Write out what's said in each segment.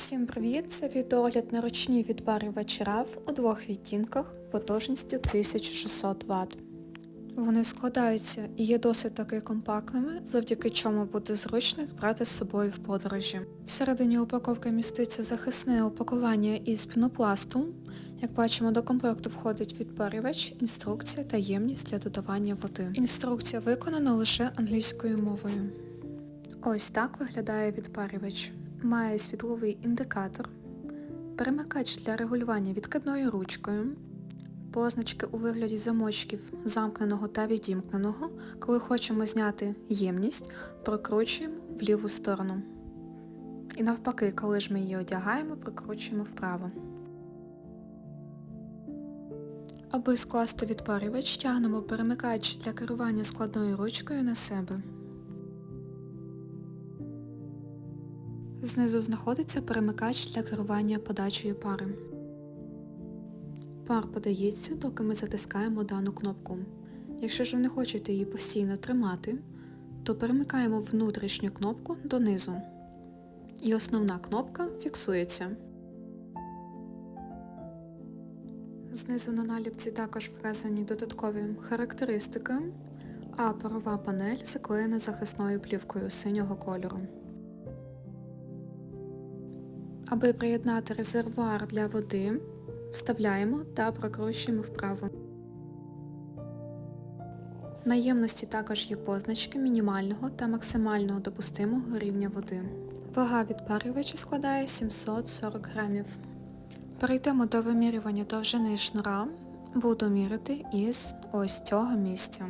Всім привіт! Це відеогляд на ручні відпарювачі RAV у двох відтінках потужністю 1600 Вт. Вони складаються і є досить таки компактними, завдяки чому буде зручно їх брати з собою в подорожі. Всередині упаковки міститься захисне опакування із пінопласту. Як бачимо, до комплекту входить відпарювач, інструкція та ємність для додавання води. Інструкція виконана лише англійською мовою. Ось так виглядає відпарювач. Має світловий індикатор, перемикач для регулювання відкидною ручкою, позначки у вигляді замочків замкненого та відімкненого. Коли хочемо зняти ємність, прокручуємо в ліву сторону. І навпаки, коли ж ми її одягаємо, прокручуємо вправо. Аби скласти відпарювач, тягнемо перемикач для керування складною ручкою на себе. Знизу знаходиться перемикач для керування подачею пари. Пар подається, доки ми затискаємо дану кнопку. Якщо ж ви не хочете її постійно тримати, то перемикаємо внутрішню кнопку донизу. І основна кнопка фіксується. Знизу на наліпці також вказані додаткові характеристики, а парова панель заклеєна захисною плівкою синього кольору. Аби приєднати резервуар для води, вставляємо та прокручуємо вправо. На ємності також є позначки мінімального та максимального допустимого рівня води. Вага відпарювача складає 740 грамів. Перейдемо до вимірювання довжини шнура. Буду мірити із ось цього місця.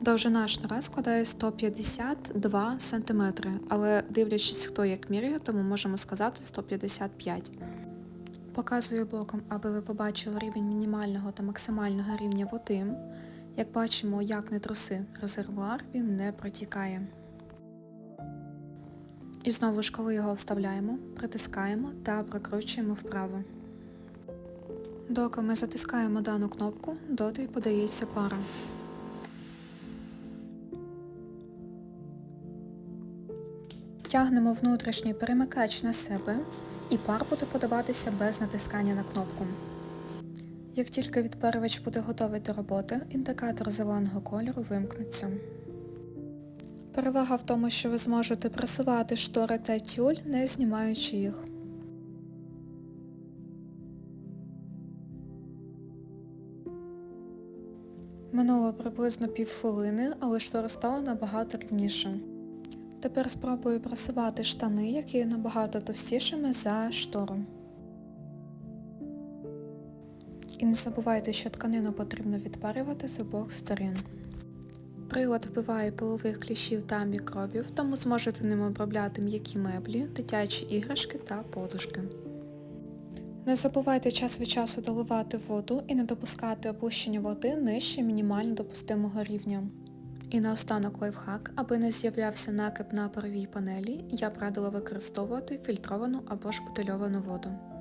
Довжина шнура складає 152 см, але дивлячись хто як міряє, тому можемо сказати 155 Показую боком, аби ви побачили рівень мінімального та максимального рівня води. Як бачимо, як не труси резервуар, він не протікає. І знову ж коли його вставляємо, притискаємо та прокручуємо вправо. Доки ми затискаємо дану кнопку, доти подається пара. Тягнемо внутрішній перемикач на себе і пар буде подаватися без натискання на кнопку. Як тільки відпарювач буде готовий до роботи, індикатор зеленого кольору вимкнеться. Перевага в тому, що ви зможете пресувати штори та тюль, не знімаючи їх. Минуло приблизно півхвилини, але штора стала набагато рівніше. Тепер спробую просувати штани, які набагато товстішими за штору. І не забувайте, що тканину потрібно відпарювати з обох сторін. Прилад вбиває пилових кліщів та мікробів, тому зможете ним обробляти м'які меблі, дитячі іграшки та подушки. Не забувайте час від часу доливати воду і не допускати опущення води нижче мінімально допустимого рівня. І наостанок лайфхак, аби не з'являвся накип на паровій панелі, я б радила використовувати фільтровану або ж бутильовану воду.